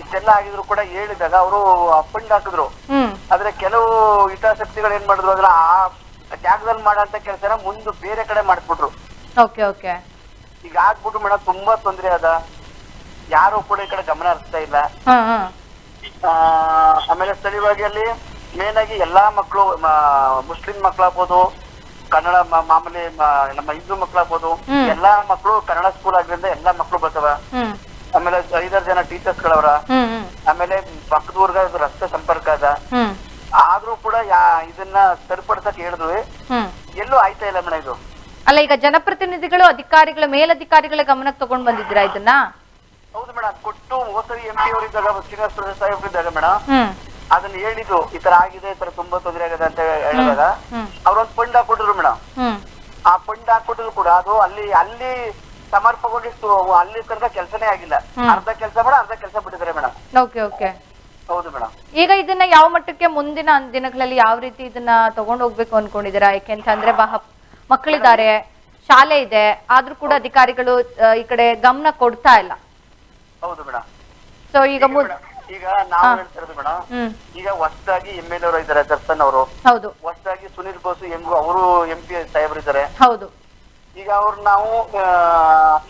ಇಷ್ಟೆಲ್ಲ ಆಗಿದ್ರು ಕೂಡ ಹೇಳಿದಾಗ ಅವರು ಅಪ್ಪಂಡ್ ಹಾಕಿದ್ರು. ಆದ್ರೆ ಕೆಲವು ಹಿತಾಸಕ್ತಿಗಳು ಏನ್ ಮಾಡಿದ್ರು ಅದ್ರ ಆ ಜಾಗದಲ್ಲಿ ಮಾಡಂತ ಕೆಲಸನ ಮುಂದೆ ಬೇರೆ ಕಡೆ ಮಾಡ್ಬಿಟ್ರು. ಈಗ ಆಗ್ಬಿಟ್ಟು ಮೇಡಮ್ ತುಂಬಾ ತೊಂದರೆ ಅದ. ಯಾರು ಕೂಡ ಈ ಕಡೆ ಗಮನ ಹರಿಸ್ತಾ ಇಲ್ಲ. ಆಮೇಲೆ ಸ್ಥಳೀಯವಾಗಿ ಅಲ್ಲಿ ಮೇನ್ ಆಗಿ ಎಲ್ಲಾ ಮಕ್ಕಳು ಮುಸ್ಲಿಂ ಮಕ್ಕಳಾಗ್ಬೋದು ಕನ್ನಡ ಮಾಮೂಲಿ ನಮ್ಮ ಹಿಂದೂ ಮಕ್ಕಳಾಗ್ಬೋದು. ಎಲ್ಲಾ ಮಕ್ಕಳು ಕನ್ನಡ ಸ್ಕೂಲ್ ಆಗಿರೋದ್ರಿಂದ ಎಲ್ಲಾ ಮಕ್ಕಳು ಬರ್ತಾವ. ಆಮೇಲೆ ಐದಾರು ಜನ ಟೀಚರ್ಸ್ ಗಳವ್ರ. ಆಮೇಲೆ ಪಕ್ಕದ ಊರ್ಗ ರಸ್ತೆ ಸಂಪರ್ಕ ಅದ. ಆದ್ರೂ ಕೂಡ ಯಾ ಇದನ್ನ ಸರಿಪಡಿಸಕ್ ಹೇಳಿದ್ವಿ. ಎಲ್ಲೂ ಆಯ್ತಾ ಇಲ್ಲ ಮೇಡಮ್ ಇದು. ಅಲ್ಲ ಈಗ ಜನಪ್ರತಿನಿಧಿಗಳು ಅಧಿಕಾರಿಗಳ ಮೇಲಧಿಕಾರಿಗಳ ಗಮನಕ್ಕೆ ತಗೊಂಡ್ ಬಂದಿದ್ದೀರಾ ಇದನ್ನ? ಹೌದು ಮೇಡಮ್ ಕೊಟ್ಟು ಹೋಸರಿ ಎಂ ಪಿ ಅವರಿದ್ದಾಗ ಶ್ರೀನಿವಾಸ ಪ್ರಸಾದ್ ಸಾಹೇಬ್ರು ಇದ್ದಾಗ ಮೇಡಮ್ ಅದನ್ನ ಹೇಳಿದ್ರು ಈ ತರ ಆಗಿದೆ ಈ ತರ ತುಂಬಾ ತೊಂದರೆ ಆಗಿದೆ ಅಂತ ಹೇಳಿದಾಗ ಅವ್ರೊಂದು ಫಂಡ್ ಹಾಕೊಟ್ಟಿದ್ರು ಮೇಡಮ್ ಆ ಫಂಡ್ ಹಾಕೊಟ್ರು ಕೂಡ ಅದು ಅಲ್ಲಿ ಅಲ್ಲಿ ಸಮರ್ಪಗೊಂಡಿತ್ತು ಅಲ್ಲಿ ತನಕ ಕೆಲಸನೇ ಆಗಿಲ್ಲ. ಅರ್ಧ ಕೆಲಸ ಮಾಡ ಅರ್ಧ ಕೆಲಸ ಬಿಟ್ಟಿದ್ದಾರೆ ಮೇಡಮ್ ಓಕೆ ಓಕೆ. ಹೌದು ಮೇಡಮ್ ಈಗ ಇದನ್ನ ಯಾವ ಮಟ್ಟಕ್ಕೆ ಮುಂದಿನ ದಿನಗಳಲ್ಲಿ ಯಾವ ರೀತಿ ಇದನ್ನ ತಗೊಂಡ್ ಹೋಗ್ಬೇಕು ಅನ್ಕೊಂಡಿದ್ದೀರಾ? ಯಾಕೆಂತಂದ್ರೆ ಬಹ ಮಕ್ಕಳಿದ್ದಾರೆ ಶಾಲೆ ಇದೆ ಆದ್ರೂ ಕೂಡ ಅಧಿಕಾರಿಗಳು ಈ ಕಡೆ ಗಮನ ಕೊಡ್ತಾ ಇಲ್ಲ. ಹೌದು ಮೇಡಮ್ ಸೊ ಈಗ ಮುದ್- ಈಗ ನಾವು ಹೇಳ್ತಿರೋದು ಮೇಡಮ್ ಈಗ ಹೊಸದಾಗಿ ಎಂ ಎಲ್ ಅವರು ಇದ್ದಾರೆ ದರ್ಶನ್ ಅವರು. ಹೌದು. ಹೊಸದಾಗಿ ಸುನಿಲ್ ಬೋಸ್ ಎಂ ಅವರು ಎಂ ಪಿ ಸಾಹೇಬರು ಇದ್ದಾರೆ. ಹೌದು. ಈಗ ಅವ್ರು ನಾವು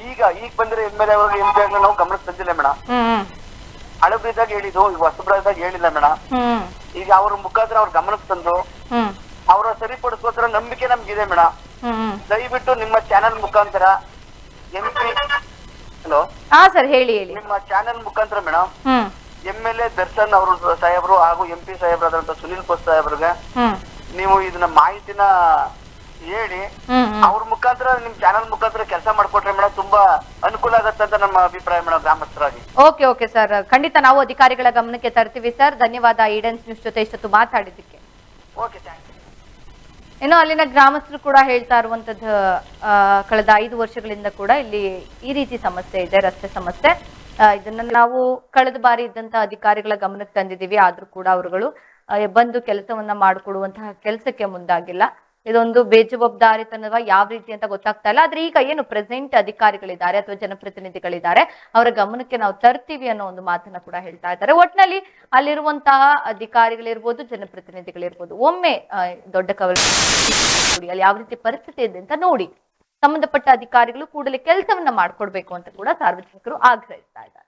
ಈಗ ಈಗ ಬಂದ್ರೆ ಎಂ ಎಲ್ ಎ ಅವರು ಎಂ ಪಿ ಆಗ ನಾವು ಗಮನಕ್ಕೆ ತಂದಿಲ್ಲ ಮೇಡಮ್ ಹಳಬ್ರಿದಾಗ ಹೇಳಿದ್ದು ಈಗ ಹೊಸಬ್ರದಾಗ ಹೇಳಿಲ್ಲ ಮೇಡಮ್ ಈಗ ಅವ್ರ ಮುಖಾಂತರ ಅವ್ರ ಗಮನಕ್ಕೆ ತಂದು ಅವರ ಸರಿಪಡಿಸೋದ್ರ ನಂಬಿಕೆ ನಮ್ಗಿದೆ ಮೇಡಮ್ ದಯವಿಟ್ಟು ನಿಮ್ಮ ಚಾನೆಲ್ ಮುಖಾಂತರ ಎಂ ಪಿ ಹಲೋ? ಹಾ ಸರ್ ಹೇಳಿ ಹೇಳಿ. ನಿಮ್ಮ ಚಾನೆಲ್ ಮುಖಾಂತರ madam M L A Darshan ಅವರು ಸಾಹೇಬರು ಹಾಗೂ ಎಂ ಪಿ ಸಾಹೇಬ್ರಾದಂತ ಸುನಿಲ್ ಕೋಸ್ ಸಾಹೇಬ್ರಿಗೆ ನೀವು ಇದನ್ನ ಮಾಹಿತಿನ ಹೇಳಿ ಅವ್ರ ಮುಖಾಂತರ ನಿಮ್ ಚಾನಲ್ ಮುಖಾಂತರ ಕೆಲಸ ಮಾಡ್ಕೊಟ್ರೆ ಮೇಡಮ್ ತುಂಬಾ ಅನುಕೂಲ ಆಗತ್ತೆ ಅಂತ ನಮ್ಮ ಅಭಿಪ್ರಾಯ ಮೇಡಮ್ ಗ್ರಾಮಸ್ಥರಾಗಿ. Okay okay sir. ಖಂಡಿತ ನಾವು ಅಧಿಕಾರಿಗಳ ಗಮನಕ್ಕೆ ತರ್ತೀವಿ ಸರ್. ಧನ್ಯವಾದ ಈಡೆನ್ಸ್ ನ್ಯೂಸ್ ಜೊತೆ ಇಷ್ಟೊತ್ತು ಮಾತಾಡಿದ್ದಕ್ಕೆ. ಓಕೆ ಥ್ಯಾಂಕ್ ಯು ಇನ್ನು ಅಲ್ಲಿನ ಗ್ರಾಮಸ್ಥರು ಕೂಡ ಹೇಳ್ತಾ ಇರುವಂತದ್ದು ಕಳೆದ ಐದು ವರ್ಷಗಳಿಂದ ಕೂಡ ಇಲ್ಲಿ ಈ ರೀತಿ ಸಮಸ್ಯೆ ಇದೆ ರಸ್ತೆ ಸಮಸ್ಯೆ. ಇದನ್ನ ನಾವು ಕಳೆದ ಬಾರಿ ಇದ್ದಂತ ಅಧಿಕಾರಿಗಳ ಗಮನಕ್ಕೆ ತಂದಿದ್ದೀವಿ. ಆದ್ರೂ ಕೂಡ ಅವರುಗಳು ಬಂದು ಕೆಲಸವನ್ನ ಮಾಡಿಕೊಡುವಂತಹ ಕೆಲಸಕ್ಕೆ ಮುಂದಾಗಿಲ್ಲ. ಇದೊಂದು ಬೇಜವಾಬ್ದಾರಿತನವ ಯಾವ ರೀತಿ ಅಂತ ಗೊತ್ತಾಗ್ತಾ ಇಲ್ಲ. ಆದ್ರೆ ಈಗ ಏನು ಪ್ರೆಸೆಂಟ್ ಅಧಿಕಾರಿಗಳಿದ್ದಾರೆ ಅಥವಾ ಜನಪ್ರತಿನಿಧಿಗಳಿದ್ದಾರೆ, ಅವರ ಗಮನಕ್ಕೆ ನಾವು ತರ್ತೀವಿ ಅನ್ನೋ ಒಂದು ಮಾತನ್ನ ಕೂಡ ಹೇಳ್ತಾ ಇದ್ದಾರೆ. ಒಟ್ನಲ್ಲಿ ಅಲ್ಲಿರುವಂತಹ ಅಧಿಕಾರಿಗಳಿರ್ಬೋದು, ಜನಪ್ರತಿನಿಧಿಗಳಿರ್ಬೋದು, ಒಮ್ಮೆ ದೊಡ್ಡ ಕವಲ ಯಾವ ರೀತಿ ಪರಿಸ್ಥಿತಿ ಇದೆ ಅಂತ ನೋಡಿ. ಸಂಬಂಧಪಟ್ಟ ಅಧಿಕಾರಿಗಳು ಕೂಡಲೇ ಕೆಲಸವನ್ನ ಮಾಡ್ಕೊಡ್ಬೇಕು ಅಂತ ಕೂಡ ಸಾರ್ವಜನಿಕರು ಆಗ್ರಹಿಸ್ತಾ ಇದ್ದಾರೆ.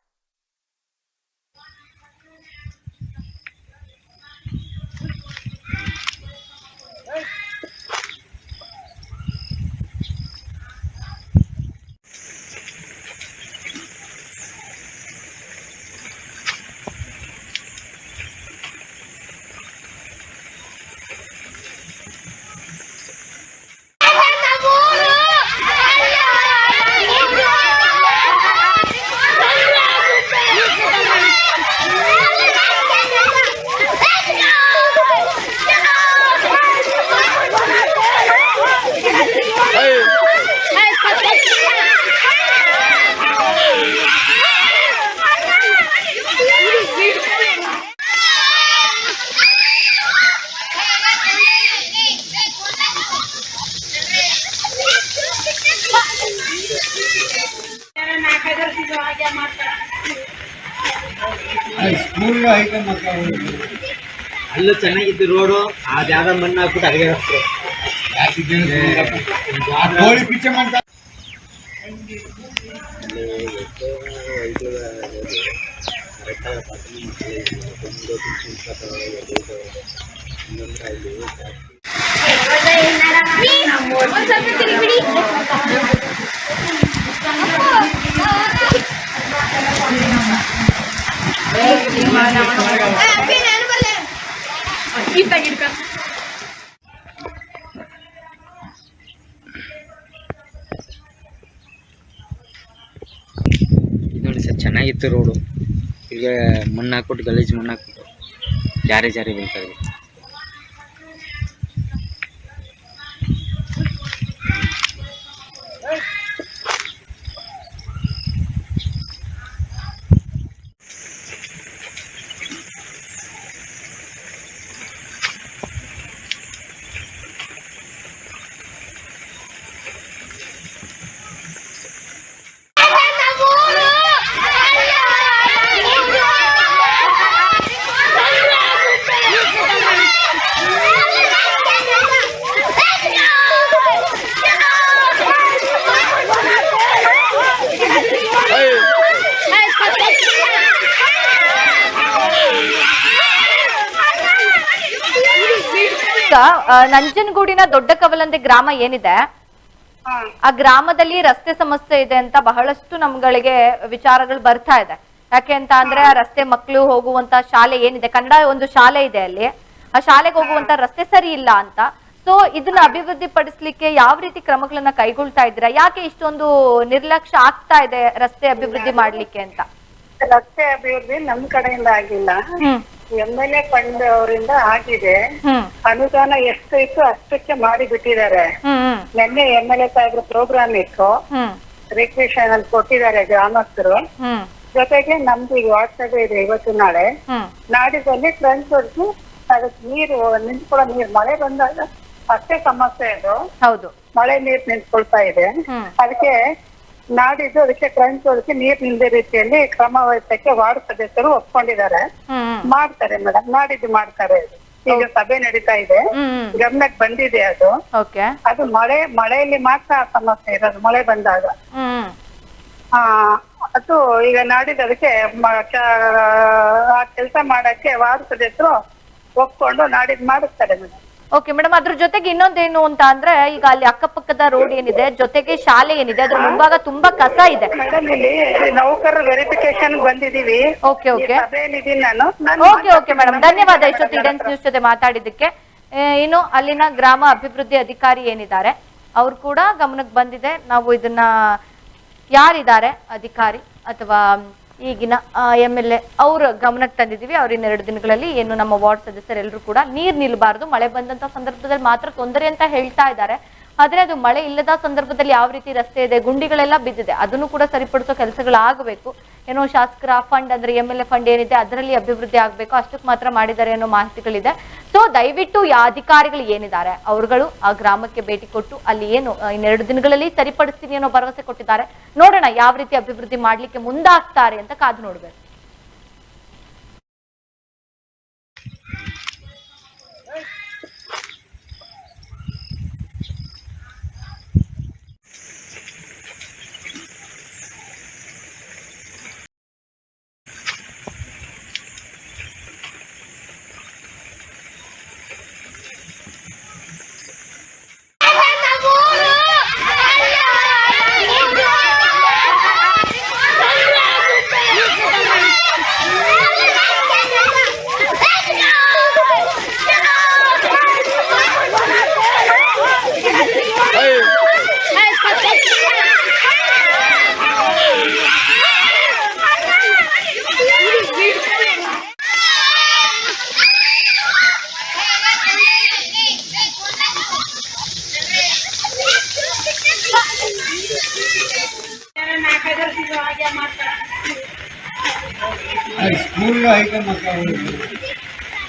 ಅಲ್ಲೂ ಚೆನ್ನಾಗಿತ್ತು ರೋಡು ಅದ್ಯಾವ್ದೋ ಮಣ್ಣು ಹಾಕ್ಬಿಟ್ಟು ಅಲ್ಲಿಗೆ ಹಾಕ್ತಾರೆ ಕೋಳಿ ಪಿಚ್ಚೆ ಮಾಡ್ತಾರೆ ಇದು ನೋಡಿ ಸರ್ ಚೆನ್ನಾಗಿತ್ತು ರೋಡು ಈಗ ಮಣ್ಣು ಹಾಕ್ಬಿಟ್ಟು ಗಲೀಜು ಮಣ್ಣು ಹಾಕ್ಬಿಟ್ಟು ಜಾರಿ ಜಾರಿ ಬೀಳ್ತಾ ಇದೆ. ನಂಜನಗೂಡಿನ ದೊಡ್ಡ ಕವಲಂದೆ ಗ್ರಾಮ ಏನಿದೆ? ಆ ಗ್ರಾಮದಲ್ಲಿ ರಸ್ತೆ ಸಮಸ್ಯೆ ಇದೆ ಅಂತ ಬಹಳಷ್ಟು ನಮ್ಗಳಿಗೆ ವಿಚಾರಗಳು ಬರ್ತಾ ಇದೆ. ಯಾಕೆ ಅಂತ ಅಂದ್ರೆ ಆ ರಸ್ತೆ ಮಕ್ಕಳು ಹೋಗುವಂತ ಶಾಲೆ ಏನಿದೆ? ಕನ್ನಡ ಒಂದು ಶಾಲೆ ಇದೆ ಅಲ್ಲಿ. ಆ ಶಾಲೆಗೆ ಹೋಗುವಂತ ರಸ್ತೆ ಸರಿ ಇಲ್ಲ ಅಂತ. ಸೊ ಇದನ್ನ ಅಭಿವೃದ್ಧಿ ಪಡಿಸ್ಲಿಕ್ಕೆ ಯಾವ ರೀತಿ ಕ್ರಮಗಳನ್ನ ಕೈಗೊಳ್ತಾ ಇದ್ದೀರಾ? ಯಾಕೆ ಇಷ್ಟೊಂದು ನಿರ್ಲಕ್ಷ್ಯ ಆಗ್ತಾ ಇದೆ ರಸ್ತೆ ಅಭಿವೃದ್ಧಿ ಮಾಡ್ಲಿಕ್ಕೆ ಅಂತ? ರಸ್ತೆ ಅಭಿವೃದ್ಧಿ ನಮ್ ಕಡೆಯಿಂದ ಆಗಿಲ್ಲ. ಎಂ ಎಲ್ ಎ ಫಂಡ್ ಅವರಿಂದ ಆಗಿದೆ. ಹ್ಮ್. ಅನುದಾನ ಎಷ್ಟು ಇತ್ತು ಅಷ್ಟಕ್ಕೆ ಮಾಡಿ ಬಿಟ್ಟಿದ್ದಾರೆ ಹ್ಮ್. ನಿನ್ನೆ ಎಂ ಎಲ್ ಎ ಸಾಹೇಬ್ರ ಪ್ರೋಗ್ರಾಮ್ ಇತ್ತು. ಹ್ಮ್. ಅಲ್ಲಿ ಕೊಟ್ಟಿದ್ದಾರೆ ಗ್ರಾಮಸ್ಥರು. ಹ್ಮ್. ಜೊತೆಗೆ ನಮ್ದು ಈಗ ವಾಟ್ಸಪ್ ಇದೆ ಇವತ್ತು ನಾಳೆ. ಹ್ಮ್. ನಾಡಿದಲ್ಲಿ ಫ್ರೆಂಡ್ಸ್ ಹೊಡ್ದು ಅದಕ್ಕೆ ನೀರು ನಿಂತ್ಕೊಳ್ಳೋ ನೀರು. ಮಳೆ ಬಂದಾಗ ಅಷ್ಟೇ ಸಮಸ್ಯೆ ಅದು. ಹೌದು. ಮಳೆ ನೀರು ನಿಂತ್ಕೊಳ್ತಾ ಇದೆ. ಹ್ಮ್. ಅದಕ್ಕೆ ನಾಡಿದ್ದು ಅದಕ್ಕೆ ಟ್ರಂಚ್ ಅದಕ್ಕೆ ನೀರ್ ನಿಲ್ಲದೆ ರೀತಿಯಲ್ಲಿ ಕ್ರಮ ವಹಿಸಕ್ಕೆ ವಾರ್ಡ್ ಸದಸ್ಯರು ಒಪ್ಕೊಂಡಿದ್ದಾರೆ. ಮಾಡ್ತಾರೆ ಮೇಡಮ್ ನಾಡಿದ್ದು ಮಾಡ್ತಾರೆ ಈಗ ಸಭೆ ನಡೀತಾ ಇದೆ. ಗಮನಕ್ಕೆ ಬಂದಿದೆ ಅದು. ಅದು ಮಳೆ ಮಳೆಯಲ್ಲಿ ಮಾತ್ರ ಆ ಸಮಸ್ಯೆ ಇರೋದು ಮಳೆ ಬಂದಾಗ. ಆ ಅದು ಈಗ ನಾಡಿದ್ದು ಅದಕ್ಕೆ ಆ ಕೆಲಸ ಮಾಡಕ್ಕೆ ವಾರ್ಡ್ ಸದಸ್ಯರು ಒಪ್ಕೊಂಡು ನಾಡಿದ್ದು ಮಾಡಿಸ್ತಾರೆ ಮೇಡಮ್ ಓಕೆ ಮೇಡಮ್ ಅದ್ರ ಜೊತೆಗೆ ಇನ್ನೊಂದೇನು ಅಂತ ಅಂದ್ರೆ ಈಗ ಅಲ್ಲಿ ಅಕ್ಕಪಕ್ಕದ ರೋಡ್ ಏನಿದೆ ಜೊತೆಗೆ ಶಾಲೆ ಏನಿದೆ ಅದ್ರ ಮುಂಭಾಗ ತುಂಬಾ ಕಸ ಇದೆ. ಮೇಡಮ್ ಇಲ್ಲಿ ನೌಕರರ ವೆರಿಫಿಕೇಶನ್ ಬಂದಿದೀವಿ ಓಕೆ ಓಕೆ ಸಭೆಯಲ್ಲಿದ್ದೀನಿ ನಾನು. ನಾನು ಓಕೆ ಓಕೆ ಮೇಡಮ್ ಧನ್ಯವಾದ ಇಷ್ಟೊತ್ತು ಇಡೆನ್ಸ್ ನ್ಯೂಸ್ ಜೊತೆ ಮಾತಾಡಿದ್ದಕ್ಕೆ. ಇನ್ನು ಅಲ್ಲಿನ ಗ್ರಾಮ ಅಭಿವೃದ್ಧಿ ಅಧಿಕಾರಿ ಏನಿದ್ದಾರೆ ಅವ್ರು ಕೂಡ ಗಮನಕ್ಕೆ ಬಂದಿದೆ. ನಾವು ಇದನ್ನ ಯಾರಿದ್ದಾರೆ? ಅಧಿಕಾರಿ ಅಥವಾ ಈಗಿನ ಎಂ ಎಲ್ ಎ ಅವ್ರ ಗಮನಕ್ಕೆ ತಂದಿದ್ದೀವಿ. ಅವ್ರ ಇನ್ನೆರಡು ದಿನಗಳಲ್ಲಿ ಏನು ನಮ್ಮ ವಾರ್ಡ್ ಸದಸ್ಯರೆಲ್ಲರೂ ಕೂಡ ನೀರ್ ನಿಲ್ಬಾರ್ದು, ಮಳೆ ಬಂದಂತ ಸಂದರ್ಭದಲ್ಲಿ ಮಾತ್ರ ತೊಂದರೆ ಅಂತ ಹೇಳ್ತಾ ಇದ್ದಾರೆ. ಆದ್ರೆ ಅದು ಮಳೆ ಇಲ್ಲದ ಸಂದರ್ಭದಲ್ಲಿ ಯಾವ ರೀತಿ ರಸ್ತೆ ಇದೆ, ಗುಂಡಿಗಳೆಲ್ಲ ಬಿದ್ದಿದೆ, ಅದನ್ನು ಕೂಡ ಸರಿಪಡಿಸೋ ಕೆಲಸಗಳಾಗಬೇಕು. ಏನೋ ಶಾಸಕರ ಫಂಡ್ ಅಂದ್ರೆ ಎಂ ಎಲ್ ಎ ಫಂಡ್ ಏನಿದೆ, ಅದರಲ್ಲಿ ಅಭಿವೃದ್ಧಿ ಆಗಬೇಕು, ಅಷ್ಟಕ್ಕೆ ಮಾತ್ರ ಮಾಡಿದ್ದಾರೆ ಅನ್ನೋ ಮಾಹಿತಿಗಳಿದೆ. ಸೊ ದಯವಿಟ್ಟು ಯಾ ಅಧಿಕಾರಿಗಳು ಏನಿದ್ದಾರೆ, ಅವರುಗಳು ಆ ಗ್ರಾಮಕ್ಕೆ ಭೇಟಿ ಕೊಟ್ಟು ಅಲ್ಲಿ ಏನು ಇನ್ನೆರಡು ದಿನಗಳಲ್ಲಿ ಸರಿಪಡಿಸ್ತೀನಿ ಅನ್ನೋ ಭರವಸೆ ಕೊಟ್ಟಿದ್ದಾರೆ. ನೋಡೋಣ ಯಾವ ರೀತಿ ಅಭಿವೃದ್ಧಿ ಮಾಡ್ಲಿಕ್ಕೆ ಮುಂದಾಗ್ತಾರೆ ಅಂತ ಕಾದು ನೋಡ್ಬೇಕು.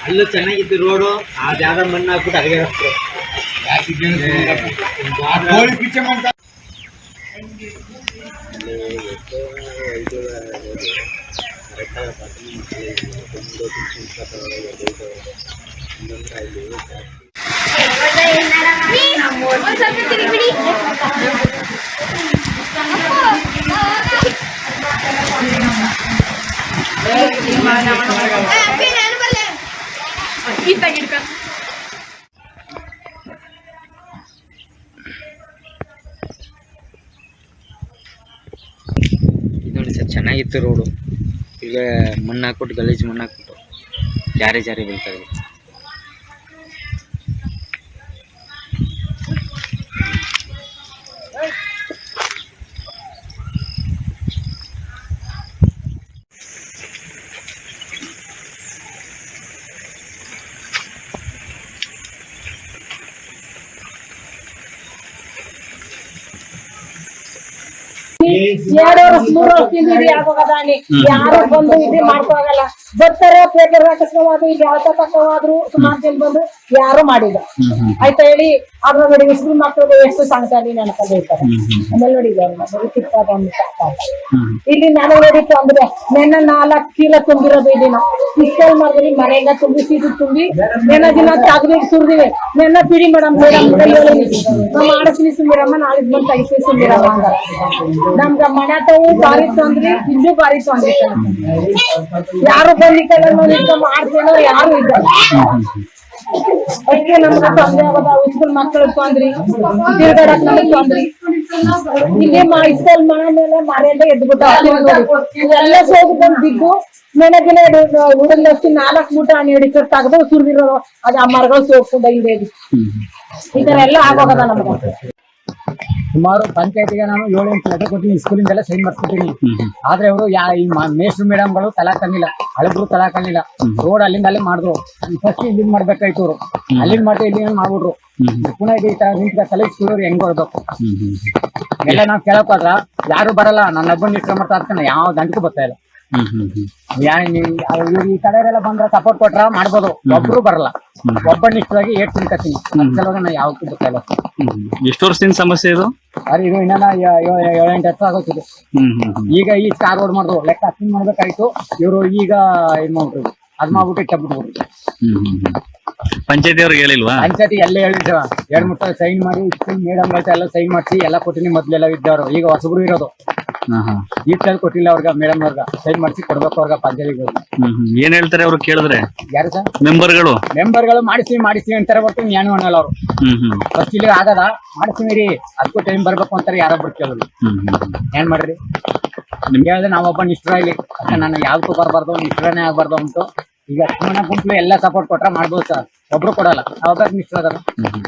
ಅಲ್ಲೂ ಚೆನ್ನಾಗಿತ್ತು ರೋಡು ಆ ಜಾಗ ಮಣ್ಣು ಹಾಕ್ಬಿಟ್ಟು ಅಲ್ಲಿಗೆ ಹಾಕ್ತಾರೆ ನೋಡಿ ಸರ್ ಚೆನ್ನಾಗಿತ್ತು ರೋಡು ಈಗ ಮಣ್ಣು ಹಾಕ್ಬಿಟ್ಟು ಗಲೀಜು ಮಣ್ಣು ಹಾಕ್ಬಿಟ್ಟು ಜಾರಿ ಜಾರಿ ಬೀಳ್ತಾ ಇದೆ. ಎರಡು ವರ್ಷ ಮೂರು ವರ್ಷದಿಂದ ಇದು ಆಗೋಗದಾನಿ ಯಾರು ಬಂದು ಇದು ಮಾಡ್ಕೋಗಲ್ಲ ಬರ್ತಾರೆ ಪೇಪರ್ ಹಾಕಿಸ್ಕೋಬೋದು ಈಗ ಯಾವ ತಗೋದ್ರು ಸುಮಾರು ಜನ ಬಂದು ಯಾರು ಮಾಡಿಲ್ಲ. ಆಯ್ತಾ ಹೇಳಿ ಅದ್ರ ನೋಡಿ ಮುಸ್ಲಿಂ ಮಕ್ಕಳು ಎಷ್ಟು ಸಂಖ್ಯೆ ನೆನಪಲ್ಲಿ ಇರ್ತಾರೆ ಆಮೇಲೆ ನೋಡಿ ಇಲ್ಲಿ ನಾನು ನೋಡಿತ್ತು ಅಂದ್ರೆ ನೆನ್ನ ನಾಲ್ಕು ಚೀಲ ತುಂಬಿರೋದು ಇಲ್ಲಿ ನಾವು ಇಸ್ಕಲ್ ಮಾಡಿದ್ರಿ ಮನೆಯಿಂದ ತುಂಬಿ ಸೀದು ತುಂಬಿ ನೆನ್ನ ದಿನ ತಗದಿ ಸುರಿದಿವೆ. ನೆನ್ನ ಪಿಡಿ ಮೇಡಮ್ ಮೇಡಮ್ ನಮ್ಮ ಆಡಸ್ಲಿ ಸುಂದಿರಮ್ಮ ನಾಳೆ ಬಂದು ಐಸಿ ಸುಂದಿರಮ್ಮ ಅಂದಾರ. ನಮ್ಗ ಮನೆ ತಾವು ಬಾರಿ ತೊಂದ್ರಿ ಇಲ್ಲೂ ಬಾರಿ ತೊಂದ್ರಿ. ಯಾರು ಮಾಡ್ತೇನೋ ಯಾರು ಇದ್ದಾರೆ ಅದಕ್ಕೆ ನಮ್ಗೆ ತೊಂದ್ರೆ ಆಗದ ಸ್ಕೂಲ್ ಮಕ್ಕಳು ತೊಂದ್ರಿ, ತಿರ್ಗಾಡಕ್ ತೊಂದ್ರಿ. ಇಲ್ಲಿ ಇಸ್ಕಲ್ ಮೇಲೆ ಮರೆಯಿಂದ ಎದ್ಬಿಟ್ಟು ಹೋಗಿ ಬಂದ್ ಬಿದ್ದು ಮೆಣಗಿನ ಹುಡುಗಷ್ಟು ನಾಲ್ಕು ಮೂಟ ಹಣ್ಣು ತೆಗೆದು ಸುರಿದಿರೋ ಅದು ಆ ಮರಗಳು ಸೋಗ್ಕೊಂಡ ಇದೆ ಈ ತರ ಎಲ್ಲ ಆಗೋಗದ ನಮ್ಗೆ. ಸುಮಾರು ಪಂಚಾಯತಿಗೆ ನಾನು ಏಳು ಎಂಟು ಲೆಟರ್ ಕೊಟ್ಟಿನಿ ಸ್ಕೂಲಿಂದೆಲ್ಲ ಸೈನ್ ಮಾಡಿಸ್ಕೊತೀನಿ ಆದ್ರೆ ಅವರು ಯಾ ಈ ಮೇಸ್ಟ್ರು ಮೇಡಮ್ಗಳು ತಲಾ ತಂದಿಲ್ಲ ಹಳಬ್ರು ತಲಾ ತಂದಿಲ್ಲ ರೋಡ್ ಅಲ್ಲಿಂದ ಅಲ್ಲಿ ಮಾಡಿದ್ರು. ಫಸ್ಟ್ ಇಲ್ಲಿಂದ ಮಾಡ್ಬೇಕಾಯ್ತು ಅವರು. ಅಲ್ಲಿಂದ ಮಾಡಿ ಇಲ್ಲಿ ಮಾಡ್ಬಿಟ್ರು. ಪುನಃ ಈ ತರ ನಿಂತ ತಲೆ ಸ್ಕೂಲವ್ರು ಹೆಂಗ್ ಹೊಡ್ಬೇಕು ಎಲ್ಲ ನಾವ್ ಕೇಳಕ್ ಹೋದ್ರ ಯಾರು ಬರಲ್ಲ. ನನ್ನ ಒಬ್ಬನ ಇಷ್ಟ ಮಾಡ್ತಾ ಇರ್ತಾನೆ. ಯಾವ ದಂಟಕ್ಕೂ ಬರ್ತಾ ಇಲ್ಲ. ಈ ಕಡೆಯವರೆಲ್ಲ ಬಂದ್ರೆ ಸಪೋರ್ಟ್ ಕೊಟ್ರ ಮಾಡ್ಬೋದು. ಒಬ್ರು ಬರಲ್ಲ. ಒಬ್ಬ ನಿಷ್ಠವಾಗಿ ಏಟ್ ತಿನ್ಕತ್ತೀನಿ ಸಲುವಾಗ ನಾ ಯಾವ ಹ್ಮ್. ಎಷ್ಟು ವರ್ಷದಿಂದ ಸಮಸ್ಯೆ ಇದು? ಅರೆ ಇದು ಇನ್ನ ಏಳೆಂಟು ವರ್ಷ ಆಗೋತಿದೆ ಈಗ ಈ ಸ್ಟಾರ್ ರೋಡ್ ಮಾಡಿದ್ರು ಲೆಕ್ಕ ಹತ್ತಿನ ಮಾಡ್ಬೇಕಾಯ್ತು. ಇವರು ಈಗ ಇದ್ ಮಾಡ್ಬಿಟ್ರು ಅದ್ ಮಾಡ್ಬಿಟ್ಟು ಹ್ಮ್ ಪಂಚಾಯತಿ ಅವ್ರಿಗೆ ಹೇಳಿಲ್ವಾ? ಪಂಚಾಯತಿ ಎಲ್ಲ ಹೇಳಿದ್ರ. ಎರಡ್ ಮೂರ್ ಸಲ ಸೈನ್ ಮಾಡಿ ಮೇಡಮ್ ಎಲ್ಲ ಸೈನ್ ಮಾಡಿಸಿ ಎಲ್ಲ ಕೊಟ್ಟಿನಿ ಮೊದ್ಲೆಲ್ಲ ಇದ್ದವ್ರು. ಈಗ ಹೊಸಬ್ರು ಇರೋದು. ಹಾ ಹಾ ಈಟ್ಲಲ್ಲಿ ಕೊಟ್ಟಿಲ್ಲ ಅವ್ರಿಗೆ ಮೇಡಮ್ ಅವ್ರಗ. ಸೈನ್ ಮಾಡಿಸಿ ಕೊಡ್ಬೇಕು ಅವ್ರಿಗೆ ಪಂಚಾಯತಿಗೆ ಹ್ಮ್ ಹ್ಮ್. ಏನ್ ಹೇಳ್ತಾರೆ ಅವ್ರು ಕೇಳಿದ್ರೆ? ಯಾರು ಸರ್? ಮೆಂಬರ್ಗಳು ಮೆಂಬರ್ಗಳು ಮಾಡಿಸಿ ಮಾಡಿಸಿ ಅಂತಾರೆ ಬರ್ತೀನಿ ಏನು ಅನ್ನಲ್ಲ ಅವ್ರು. ಹ್ಮ್ ಹ್ಮ್. ಫಸ್ಟ್ ಇಲ್ಲಿ ಆಗದ ಮಾಡಿಸ್ತೀನಿ ರೀ ಅದಕ್ಕೂ ಟೈಮ್ ಬರ್ಬೇಕು ಅಂತಾರೆ ಯಾರೋ ಕೇಳಿದ್ರು ಹ್ಮ್ ಹ್ಮ್ ಏನ್ ಮಾಡ್ರಿ? ನಿಮ್ಗೆ ಹೇಳಿದ್ರೆ ನಾವೊಬ್ಬ ನಿಷ್ಠರ ಇಲ್ಲಿ. ಅಕ್ಕ ನಾನು ಯಾವ್ದಕ್ಕೂ ಬರಬಾರ್ದು ನಿಷ್ಠರನೇ ಆಗ್ಬಾರ್ದು ಅಂತು ಈಗ ಸುಮ್ಮನೆ ಗುಂಪು ಎಲ್ಲ ಸಪೋರ್ಟ್ ಕೊಟ್ರೆ ಮಾಡ್ಬೋದು ಸರ್. ಒಬ್ರು ಕೊಡಲ್ಲ. ಅವಾಗ ನಿಷ್ಠರ ಹ್ಮ್ ಹ್ಮ್.